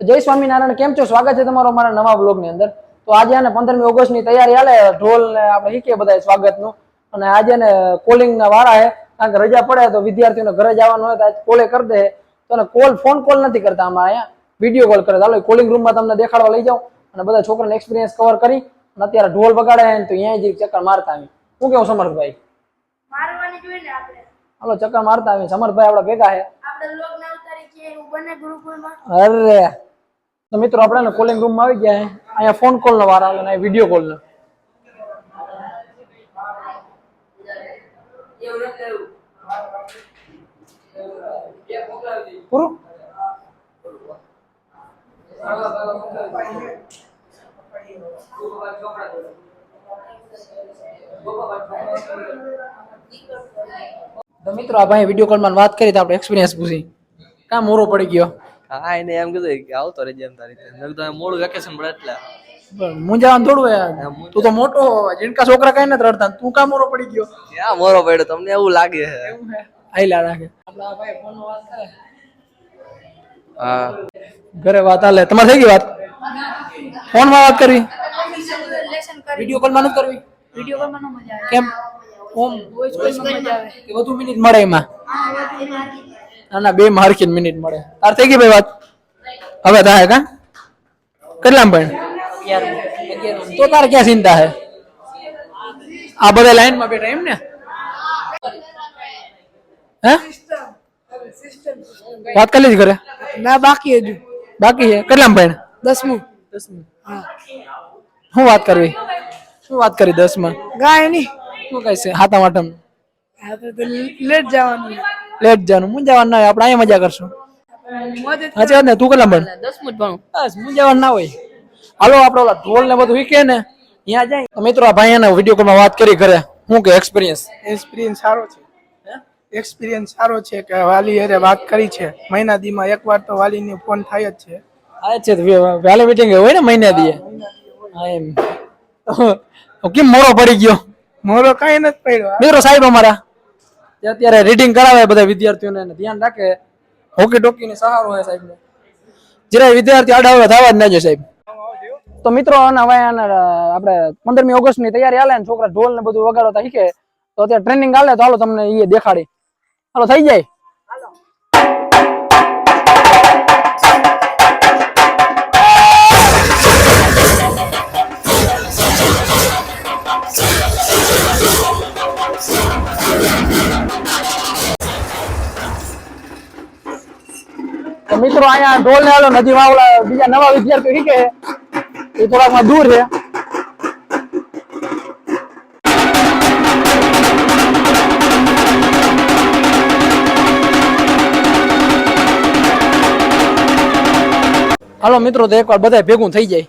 જય સ્વામિનારાયણ કેમ છો? સ્વાગત છે તમારો અમારા નવા બ્લોગની અંદર. તો આજે આને પંદરમી ઓગસ્ટની તૈયારી હાલે ઢોલ ને આપણે શીખીએ બધા સ્વાગતનું અને આજે ને કોલિંગ ના વાળા હે કારણ કે રજા પડે તો વિદ્યાર્થીઓને ઘરે જવાનું હોય તો આજ કોલે કરી દે. તો કોલ ફોન કોલ નથી કરતા અમારે અહીંયા. વીડિયો કોલ કરે. ચાલો કોલિંગ રૂમમાં તમને દેખાડવા લઈ જાઉં. અને બધા છોકરાને એક્સપિરિયન્સ કવર કરી. અને અત્યારે ઢોલ વગાડે છે ને તો અહીંયા જ ચક્કર મારતા આવી શું કેવું સમર્થભાઈ? હાલો ચક્કર મારતા આવી સમર્થભાઈ આપડા ભેગા હે અરે! તો મિત્રો, આપણે કોલિંગ રૂમ આવી ગયા અહીંયા ફોન કોલ નો વાર આવે અને વીડિયો કોલ નો. પૂરું? તો મિત્રો આ ભાઈ વીડિયો કોલમાં વાત કરી તો આપણે એક્સપિરિયન્સ પૂછી. કાં મોરો પડી ગયો. હા એને એમ કીધું કે આવતો રહેજે એમ તારી રીતે. મેં કીધું મોડું વેકેશન પડે એટલે. મુંજાવાનું થોડું યાર. તું તો મોટો જીણકા છોકરા કઈ નથી રડતા. તું કા મોરો પડી ગયો? ક્યાં મોરો પડ્યો? તમને એવું લાગે છે? એવું હે આઈલા રાખે. ભાઈ ફોન વાત કરે. હા. ઘરે વાત હાલે. તમારે થઈ ગઈ વાત? ફોનમાં વાત કરવી કરી? વીડિયો કોલમાં કરવી? વીડિયો કોલમાં ન મજા આવે. કેમ? ઓમ વોઇસ કોલમાં મજા આવે. કે વધુ મિનિટ મળે એમાં? ના ના બે માર્કિન મિનિટ મળે. તાર થઈ ગઈ ભાઈ વાત? હવે થાય કા? કેટલામ પણ તો તારે ક્યાં ચિંતા હે? આ બધા લાઈનમાં બેઠા એમ ને? હે? વાત કરી લીધી ઘરે? ના બાકી હજુ. બાકી છે કેટલામ પણ દસમું. શું વાત કરવી? શું વાત કરી દસમાં ગાયની. શું કઈ છે હાથા માટમ આપણે તો લેટ જવાનું. હું જવાનું ના હોય આપણે અહીંયા મજા કરશું. સાચી વાત ને? તું કેટલા ભણ દસમું જ ભણું. બસ મુંજાવાનું ના હોય. હાલો આપણે ઓલા ઢોલ ને બધું શીખે ને ત્યાં જાય. તો મિત્રો આ ભાઈ એને વીડિયો કોલમાં વાત કરી ઘરે. શું કે એક્સપિરિયન્સ એક્સપિરિયન્સ સારો છે. એક્સપિરિયન્સ સારો છે કે વાલી અરે વાત કરી છે. મહિના દીમાં એકવાર તો વાલીને ફોન થાય જ છે. આ છે વેલી મીટિંગ હોય ને મહિના દીએ? હા એમ. તો કેમ મોડો પડી ગયો? મોરો કાંઈ નથી પડ્યો. મિત્રો સાહેબ અમારા. જે અત્યારે રીડિંગ કરાવે બધા વિદ્યાર્થીઓને ધ્યાન રાખે. હોકી ટોકી ને સહારો હોય સાહેબ જરાય વિદ્યાર્થી આડાવડા થવા જ ના જાય સાહેબ. તો મિત્રો હવે આપણે પંદરમી ઓગસ્ટની તૈયારી હાલે ને છોકરા ઢોલ ને બધું વગાડતા શીખે. તો અત્યારે ટ્રેનિંગ હાલે તો હાલો તમને એ દેખાડી. હાલો, થઈ જાય. મિત્રો અહીંયા ઢોલ ને હાલો નદીમાં ઓલા બીજા નવા વિદ્યાર્થીઓ શીખે એ થોડાકમાં દૂર છે. હાલો મિત્રો તો એકવાર બધા ભેગું થઈ જાય.